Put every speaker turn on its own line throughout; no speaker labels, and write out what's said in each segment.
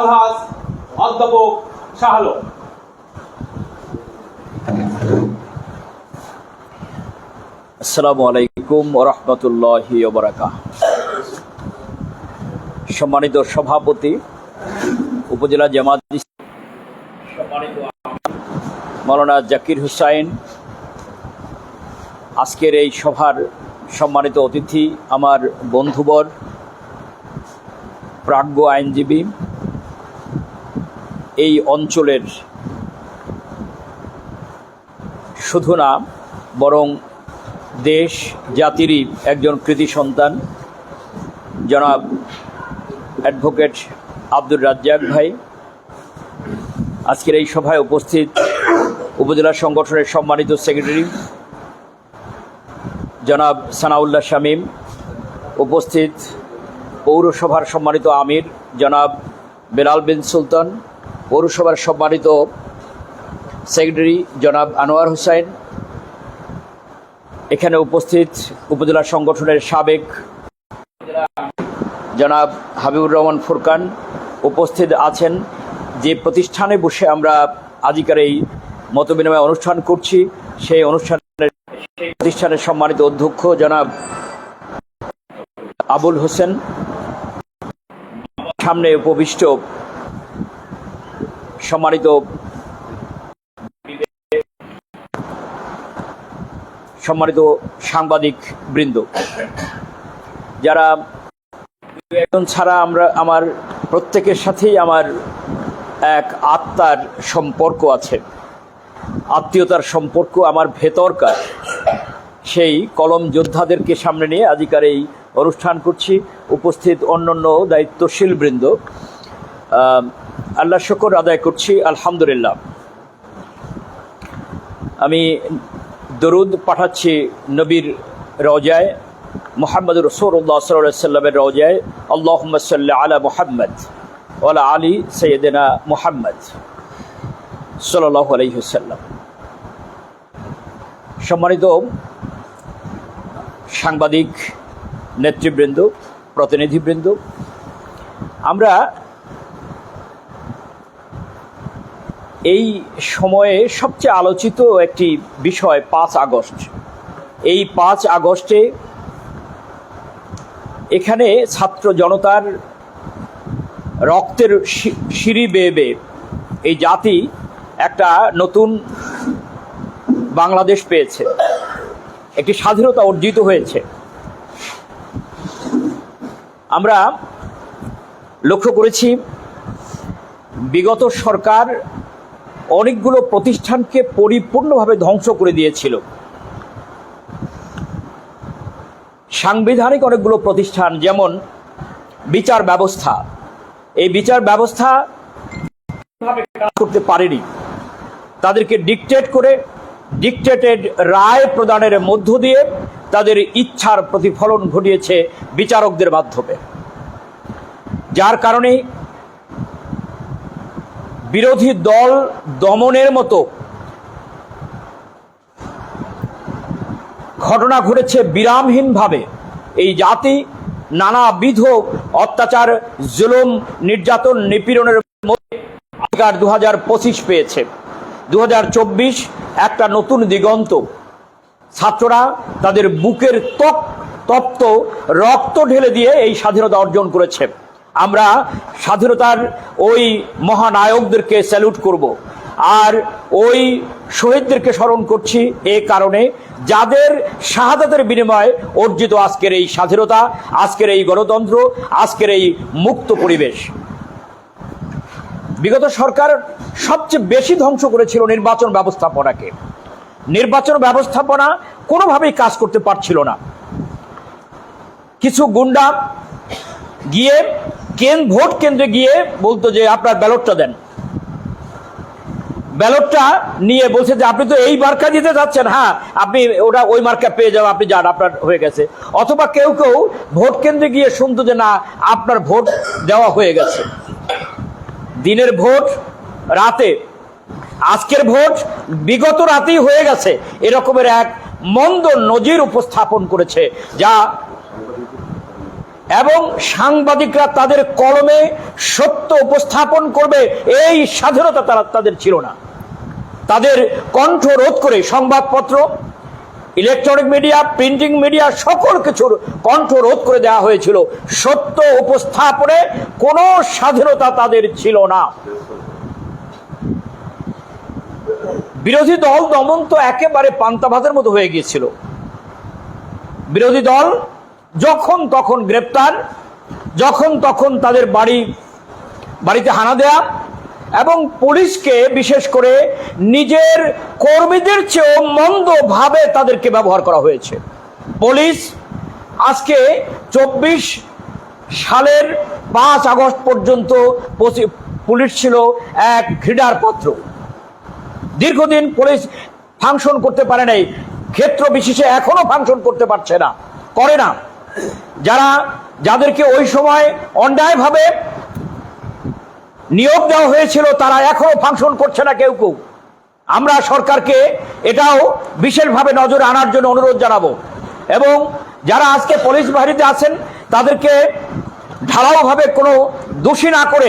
আলহাজ, অধ্যাপক শাহ আলম
আসসালামু আলাইকুম ওরহমতুল্লাহি ওবরাকা সম্মানিত সভাপতি, উপজেলা জামাত মৌলানা জাকির হুসাইন। আজকের এই সভার সম্মানিত অতিথি আমার বন্ধুবর, প্রাজ্ঞ আইনজীবী এই অঞ্চলের শুধু না, বরং দেশ জাতিরই একজন কৃতি সন্তান। জনাব অ্যাডভোকেট আব্দুর রাজ্জাক ভাই, আজকের এই সভায় উপস্থিত উপজেলা সংগঠনের সম্মানিত সেক্রেটারি, জনাব সানাউল্লাহ শামীম, উপস্থিত পৌরসভার সম্মানিত আমির, জনাব বেলাল বিন সুলতান পৌরসভার সম্মানিত সেক্রেটারি জনাব আনোয়ার হোসাইন এখানে উপস্থিত উপজেলা সংগঠনের সাবেক জনাব হাবিবুর রহমান ফুরকান উপস্থিত আছেন। যে প্রতিষ্ঠানে বসে আমরা আজিকার এই মতবিনিময় অনুষ্ঠান করছি, সেই অনুষ্ঠানের প্রতিষ্ঠানের সম্মানিত অধ্যক্ষ জনাব আবুল হোসেন। সামনে উপবিষ্ট সম্মানিত সম্মানিত সাংবাদিক বৃন্দ, যারা একজন ছাড়া আমরা, আমার প্রত্যেকের সাথেই আমার এক আত্মার সম্পর্ক আছে। আত্মীয়তার সম্পর্ক আমার ভেতরকার। সেই কলম যোদ্ধাদেরকে সামনে নিয়ে আজকের এই অনুষ্ঠান করছি। উপস্থিত অন্যান্য দায়িত্বশীল বৃন্দ আল্লাহ শকর আদায় করছি, আলহামদুলিল্লাহ। আমি দরুদ পাঠাচ্ছি নবীর রওজায়, মোহাম্মদ রসৌল্লাহ সাল্লামের রওজায় আল্লাহ সাল্লাহ আলা মোহাম্মদ ওলা আলী সৈয়দেনা মোহাম্মদ আলহিহসাল্লাম সম্মানিত সাংবাদিক, নেতৃবৃন্দ, প্রতিনিধিবৃন্দ, আমরা এই সময়ে সবচেয়ে আলোচিত একটি বিষয় পাঁচ আগস্ট। এই পাঁচ আগস্টে এখানে ছাত্র জনতার রক্তের সিঁড়ি বেয়ে বেয়ে এই জাতি একটা নতুন বাংলাদেশ পেয়েছে। একটি স্বাধীনতা অর্জিত হয়েছে। আমরা লক্ষ্য করেছি, বিগত সরকার অনেকগুলো প্রতিষ্ঠানকে পরিপূর্ণভাবে ধ্বংস করে দিয়েছিল। সাংবিধানিক অনেকগুলো প্রতিষ্ঠান, যেমন বিচার ব্যবস্থা। এই বিচার ব্যবস্থা কাজ করতে পারেনি। তাদেরকে ডিকটেট করে ডিকটেটেড রায় প্রদানের মধ্য দিয়ে তাদের ইচ্ছার প্রতিফলন ঘটিয়েছে বিচারকদের মাধ্যমে। যার কারণে বিরোধী দল দমনের মতো ঘটনা ঘটেছে বিরামহীনভাবে। এই জাতি নানাবিধ অত্যাচার, জুলুম, নির্যাতন, নিপীড়নের মধ্যে দু হাজার পঁচিশ পেয়েছে। দু হাজার চব্বিশ একটা নতুন দিগন্ত। ছাত্ররা তাদের বুকের ত্বক তপ্ত, রক্ত ঢেলে দিয়ে এই স্বাধীনতা অর্জন করেছে। আমরা স্বাধীনতার ওই মহানায়কদেরকে স্যালুট করব। আর ওই শহীদদেরকে স্মরণ করছি এ কারণে যাদের শাহাদাতের বিনিময়ে অর্জিত আজকের এই স্বাধীনতা, আজকের এই গণতন্ত্র, আজকের এই মুক্ত পরিবেশ। বিগত সরকার সবচেয়ে বেশি ধ্বংস করেছিল নির্বাচন ব্যবস্থাপনাকে। নির্বাচন ব্যবস্থাপনা কোনোভাবেই কাজ করতে পারছিল না। কিছু গুন্ডা গিয়ে কেন ভোট কেন্দ্রে গিয়ে বলতো যে আপনার ব্যালটটা দেন। ব্যালটটা নিয়ে বলছে যে আপনি তো এই মার্কা দিতে যাচ্ছেন হ্যাঁ আপনি ওটা ওই মার্কা পেয়ে যাবেন, আপনি যান, আপনার হয়ে গেছে। অথবা কেউ কেউ ভোট কেন্দ্রে গিয়ে শুনতো যে না, আপনার ভোট দেওয়া হয়ে গেছে। দিনের ভোট রাতে, আজকের ভোট বিগত রাতেই হয়ে গেছে। এরকমের এক মন্দ নজির উপস্থাপন করেছে, যা এবং সাংবাদিকরা তাদের কলমে সত্য উপস্থাপন করবে। এই স্বাধীনতা তারা তাদের ছিল না। তাদের কণ্ঠ রোধ করে সংবাদপত্র, ইলেকট্রনিক মিডিয়া, প্রিন্টিং মিডিয়া সকল কিছুর কণ্ঠ রোধ করে দেওয়া হয়েছিল। সত্য উপস্থাপনে কোনো স্বাধীনতা তাদের ছিল না। বিরোধী দল দমন তো একেবারে পান্তা ভাতের মতো হয়ে গিয়েছিল। বিরোধী দল যখন তখন গ্রেপ্তার, যখন তখন তাদের বাড়ি, বাড়িতে হানা দেয়া এবং পুলিশকে বিশেষ করে নিজের কর্মীদের চেয়েও মন্দভাবে তাদেরকে ব্যবহার করা হয়েছে। পুলিশ আজকে চব্বিশ সালের পাঁচ আগস্ট পর্যন্ত পুলিশ ছিল এক ঘৃণার পাত্র। দীর্ঘদিন পুলিশ ফাংশন করতে পারে নাই, ক্ষেত্র বিশেষে এখনও ফাংশন করতে পারছে না, করে না। যারা, যাদেরকে ওই সময় অন্যায়ভাবে নিয়োগ দেওয়া হয়েছিল, তারা এখনও ফাংশন করছে না কেউ কেউ। আমরা সরকারকে এটাও বিশেষভাবে নজরে আনার জন্য অনুরোধ জানাব। এবং যারা আজকে পুলিশ বাহিনীতে আছেন, তাদেরকে ঢালাওভাবে কোনো দোষী না করে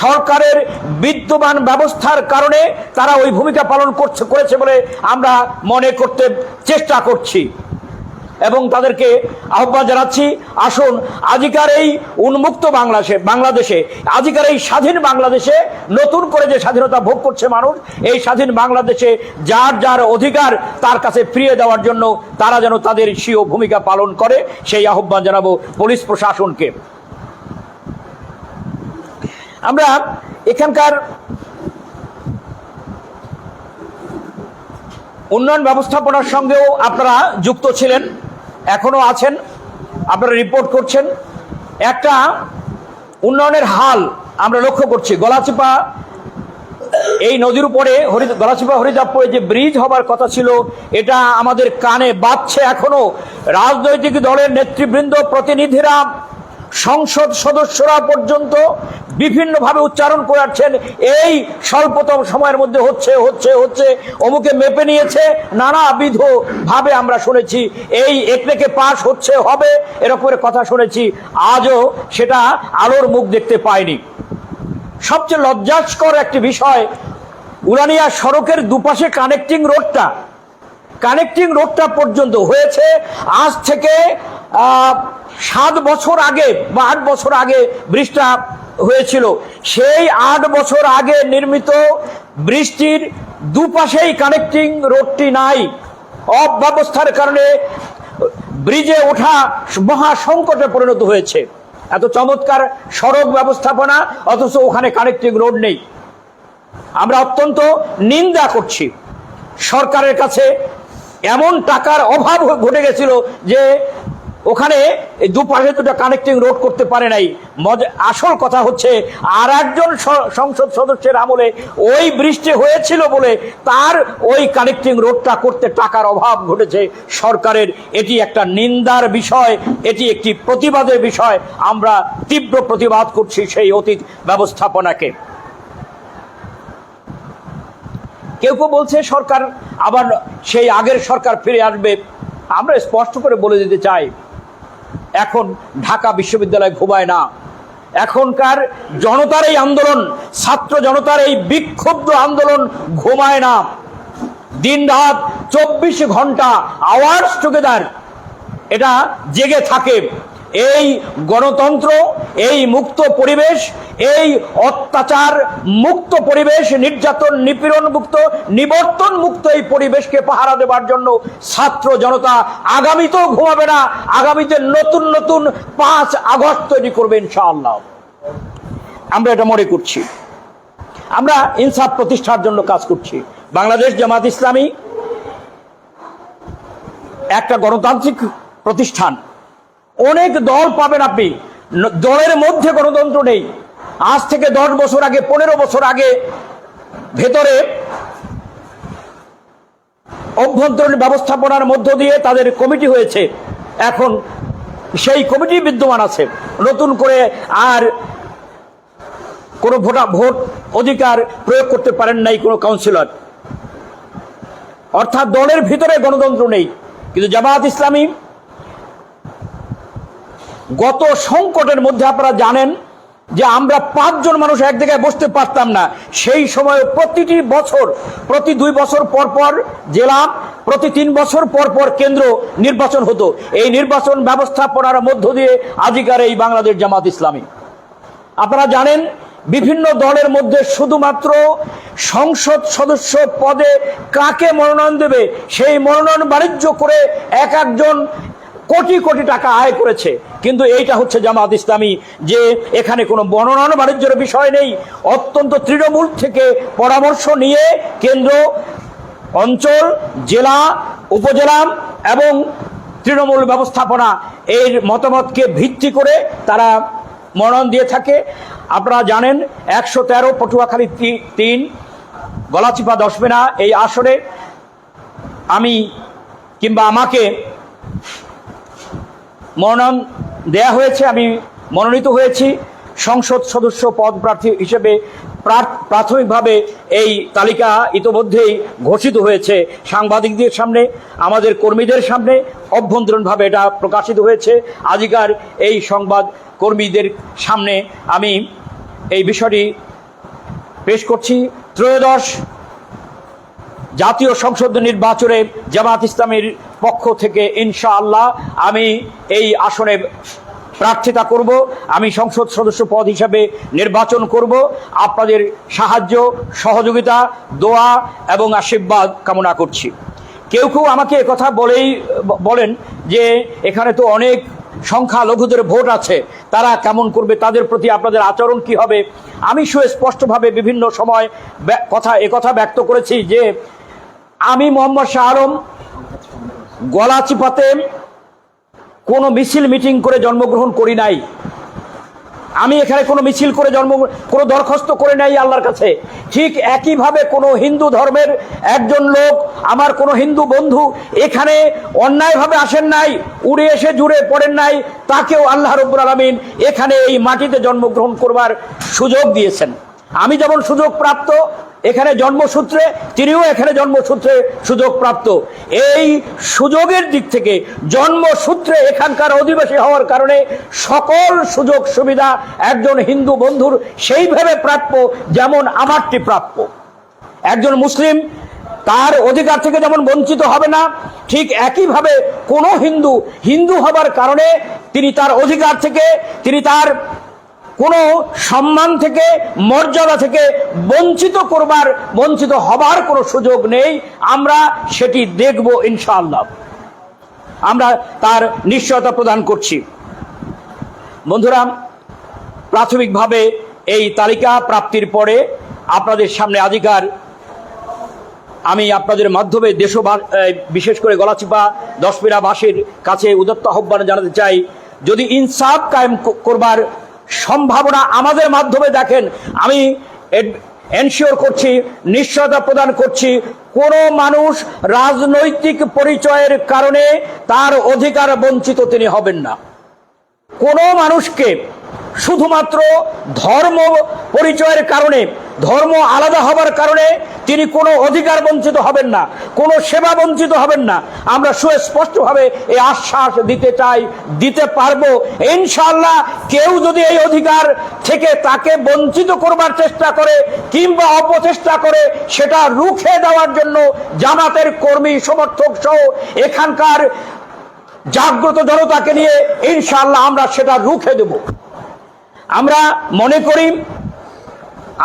সরকারের বিদ্যমান ব্যবস্থার কারণে তারা ওই ভূমিকা পালন করছে, করেছে বলে আমরা মনে করতে চেষ্টা করছি। এবং তাদেরকে আহ্বান জানাচ্ছি, আসুন, আজিকার এই উন্মুক্ত বাংলাদেশে বাংলাদেশে, আজিকার এই স্বাধীন বাংলাদেশে নতুন করে যে স্বাধীনতা ভোগ করছে মানুষ, এই স্বাধীন বাংলাদেশে যার যার অধিকার তার কাছে ফিরিয়ে দেওয়ার জন্য তারা যেন তাদের স্বীয় ভূমিকা পালন করে, সেই আহ্বান জানাব পুলিশ প্রশাসনকে। আমরা এখানকার উন্নয়ন ব্যবস্থাপনার সঙ্গেও আপনারা যুক্ত ছিলেন। এখনও আছেন, আপনারা রিপোর্ট করছেন। একটা উন্নয়নের হাল আমরা লক্ষ্য করছি। গলাচিপা, এই নদীর উপরে হরি, গলাচিপা হরিদাপুরে যে ব্রিজ হবার কথা ছিল, এটা আমাদের কানে বাঁধছে এখনও। রাজনৈতিক দলের নেতৃবৃন্দ, প্রতিনিধিরা সংসদ সদস্যরা পর্যন্ত বিভিন্নভাবে উচ্চারণ করাচ্ছেন, এই স্বল্পতম সময়ের মধ্যে হচ্ছে হচ্ছে হচ্ছে, অমুকে মেপে নিয়েছে, নানাবিধ ভাবে আমরা শুনেছি, এই একলেকে পাশ হচ্ছে, হবে এরকমের কথা শুনেছি, আজও সেটা আলোর মুখ দেখতে পায়নি সবচেয়ে লজ্জাস্কর একটি বিষয় উলানিয়া সড়কের দুপাশে কানেক্টিং রোডটা কানেক্টিং রোডটা পর্যন্ত হয়েছে। আজ থেকে সাত বছর আগে বা আট বছর আগে ব্রিজটা হয়েছিল। সেই আট বছর আগে নির্মিত বৃষ্টির দুপাশেই কানেক্টিং রোডটি নাই। অব্যবস্থার কারণে ব্রিজে ওঠা মহা সংকটে পরিণত হয়েছে। এত চমৎকার সড়ক ব্যবস্থাপনা, অথচ ওখানে কানেক্টিং রোড নেই। আমরা অত্যন্ত নিন্দা করছি। সরকারের কাছে এমন টাকার অভাব ঘটে গেছিল যে ওখানে দুপাশে দুটা কানেক্টিং রোড করতে পারে নাই। আসল কথা হচ্ছে আর একজন সংসদ সদস্যের আমলে ওই বৃষ্টি হয়েছিল বলে তার ওই কানেক্টিং রোডটা করতে টাকার অভাব ঘটেছে সরকারের। এটি একটা নিন্দার বিষয়, এটি একটি প্রতিবাদের বিষয়। আমরা তীব্র প্রতিবাদ করছি সেই অতীত ব্যবস্থাপনাকে। কেউ কেউ বলছে সরকার আবার সেই আগের সরকার ফিরে আসবে। আমরা স্পষ্ট করে বলে দিতে চাই, এখন ঢাকা বিশ্ববিদ্যালয় ঘুমায় না। এখনকার জনতার এই আন্দোলন, ছাত্র জনতার এই বিক্ষুব্ধ আন্দোলন ঘুমায় না। দিন রাত চব্বিশ ঘণ্টা আওয়ার্স টুগেদার এটা জেগে থাকে। এই গণতন্ত্র, এই মুক্ত পরিবেশ, এই অত্যাচার মুক্ত পরিবেশ, নির্যাতন, নিপীড়ন মুক্ত, নিবর্তন মুক্ত এই পরিবেশকে পাহারা দেবার জন্য ছাত্র জনতা আগামীতেও ঘুমাবে না, আগামীতে নতুন নতুন পাঁচ আগস্ট তৈরি করবে ইনশাআল্লাহ। আমরা এটা মনে করছি। আমরা ইনসাফ প্রতিষ্ঠার জন্য কাজ করছি। বাংলাদেশ জামাত ইসলামী একটা গণতান্ত্রিক প্রতিষ্ঠান। অনেক দল পাবেন আপনি। দলের মধ্যে গণতন্ত্র নেই। আজ থেকে দশ বছর আগে, পনেরো বছর আগে ভেতরে অভ্যন্তরীণ ব্যবস্থাপনার মধ্য দিয়ে তাদের কমিটি হয়েছে। এখন সেই কমিটি বিদ্যমান আছে। নতুন করে আর কোনো ভোটা, ভোট অধিকার প্রয়োগ করতে পারেন নাই কোনো কাউন্সিলর। অর্থাৎ দলের ভিতরে গণতন্ত্র নেই। কিন্তু জামায়াত ইসলামী গত সংকটের মধ্যে আপনারা জানেন যে আমরা পাঁচজন মানুষ এক জায়গায় বসতে পারতাম না। সেই সময় প্রতিটি বছর, প্রতি দুই বছর পর পর জেলা, প্রতি তিন বছর পর পর কেন্দ্র নির্বাচন হতো। এই নির্বাচন ব্যবস্থাপনার মধ্য দিয়ে আজিকার এই বাংলাদেশ জামাত ইসলামী। আপনারা জানেন, বিভিন্ন দলের মধ্যে শুধুমাত্র সংসদ সদস্য পদে কাকে মনোনয়ন দেবে, সেই মনোনয়ন বাণিজ্য করে এক একজন কোটি কোটি টাকা আয় করেছে। কিন্তু এইটা হচ্ছে জামাত ইসলামী, যে এখানে কোনো মনোনয়ন বাণিজ্যের বিষয় নেই। অত্যন্ত তৃণমূল থেকে পরামর্শ নিয়ে কেন্দ্র, অঞ্চল, জেলা, উপজেলা এবং তৃণমূল ব্যবস্থাপনা এর মতামতকে ভিত্তি করে তারা মনোনয়ন দিয়ে থাকে। আপনারা জানেন, একশো তেরো পটুয়াখালী তিন, গলাচিপা দশমেনা এই আসরে আমি কিংবা আমাকে মনোনয়ন দেয়া হয়েছে, আমি মনোনীত হয়েছি। সংসদ সদস্য পদ প্রার্থী হিসেবে প্রাথমিকভাবে এই তালিকা ইতোমধ্যেই ঘোষিত হয়েছে সাংবাদিকদের সামনে, আমাদের কর্মীদের সামনে। অভ্যন্তরীণভাবে এটা প্রকাশিত হয়েছে। আজিকার এই সংবাদ কর্মীদের সামনে আমি এই বিষয়টি পেশ করছি। ত্রয়োদশ জাতীয় সংসদ নির্বাচনে জামাত ইসলামের পক্ষ থেকে ইনশাআল্লাহ আমি এই আসনে প্রার্থিতা করব, আমি সংসদ সদস্য পদ হিসাবে নির্বাচন করব। আপনাদের সাহায্য, সহযোগিতা, দোয়া এবং আশীর্বাদ কামনা করছি। কেউ কেউ আমাকে কথা বলেই, বলেন যে এখানে তো অনেক সংখ্যালঘুদের ভোট আছে, তারা কেমন করবে, তাদের প্রতি আপনাদের আচরণ কি হবে? আমি সুস্পষ্টভাবে বিভিন্ন সময় কথা একথা ব্যক্ত করেছি যে আমি মোহাম্মদ শাহ আলম গলাচিপাতে কোনো মিছিল মিটিং করে জন্মগ্রহণ করি নাই। আমি এখানে কোনো মিছিল করে জন্ম, কোনো দরখাস্ত করে নাই আল্লাহর কাছে। ঠিক একইভাবে কোনো হিন্দু ধর্মের একজন লোক, আমার কোনো হিন্দু বন্ধু এখানে অন্যায়ভাবে আসেন নাই, উড়ে এসে জুড়ে পড়েন নাই, তাকেও আল্লাহ রব্বুল আলমিন এখানে এই মাটিতে জন্মগ্রহণ করবার সুযোগ দিয়েছেন। আমি যেমন সুযোগ প্রাপ্ত এখানে জন্মসূত্রে, তিনিও এখানে জন্মসূত্রে সুযোগ প্রাপ্ত। এই সুযোগের দিক থেকে জন্মসূত্রে এখানকার অধিবাসী হওয়ার কারণে সকল সুযোগ সুবিধা একজন হিন্দু বন্ধুর সেইভাবে প্রাপ্য যেমন আমারটি প্রাপ্য। একজন মুসলিম, তার অধিকার থেকে যেমন বঞ্চিত হবে না, ঠিক একইভাবে কোনো হিন্দু হিন্দু হবার কারণে তিনি তার অধিকার থেকে, তিনি তার কোনো সম্মান থেকে, মর্যাদা থেকে বঞ্চিত করবার, বঞ্চিত হবার কোনো সুযোগ নেই। আমরা সেটি দেখব ইনশাআল্লাহ। আমরা তার নিশ্চয়তা প্রদান করছি। বন্ধুরা, প্রাথমিকভাবে এই তালিকা প্রাপ্তির পরে আপনাদের সামনে আধিকার। আমি আপনাদের মাধ্যমে দেশ বিশেষ করে গলাচিপা দশপিরাবাসীর কাছে উদত্ত আহ্বান জানাতে চাই, যদি ইনসাফ কায়েম করবার সম্ভাবনা আমাদের মাধ্যমে দেখেন। আমি এনশিওর করছি, নিশ্চয়তা প্রদান করছি। কোনো মানুষ রাজনৈতিক পরিচয়ের কারণে তার অধিকার বঞ্চিত তিনি হবেন না। কোনো মানুষকে শুধুমাত্র ধর্ম পরিচয়ের কারণে ধর্ম আলাদা হবার কারণে তিনি কোনো অধিকার বঞ্চিত হবেন না, কোনো সেবা বঞ্চিত হবেন না। আমরা সুস্পষ্টভাবে এই আশ্বাস দিতে চাই, দিতে পারব। ইনশাল্লাহ কেউ যদি এই অধিকার থেকে তাকে বঞ্চিত করবার চেষ্টা করে কিংবা অপচেষ্টা করে, সেটা রুখে দেওয়ার জন্য জামাতের কর্মী, সমর্থক সহ এখানকার জাগ্রত জনতাকে নিয়ে ইনশাল্লাহ আমরা সেটা রুখে দেব। আমরা মনে করি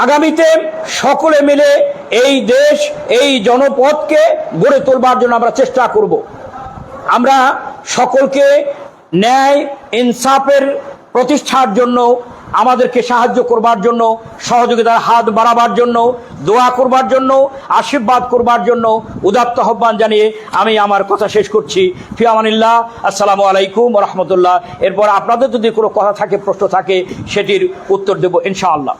আগামীতে সকলে মিলে এই দেশ, এই জনপদকে গড়ে তোলবার জন্য আমরা চেষ্টা করব। আমরা সকলকে ন্যায়, ইনসাফের প্রতিষ্ঠার জন্য, আমাদেরকে সাহায্য করবার জন্য, সহযোগিতার হাত বাড়াবার জন্য, দোয়া করবার জন্য, আশীর্বাদ করবার জন্য উদাত্ত আহ্বান জানিয়ে আমি আমার কথা শেষ করছি। ফিয়ামানিল্লাহ আসসালামু আলাইকুম রহমতুল্লাহ। এরপর আপনাদের যদি কোনো কথা থাকে, প্রশ্ন থাকে, সেটির উত্তর দেব ইনশাআল্লাহ।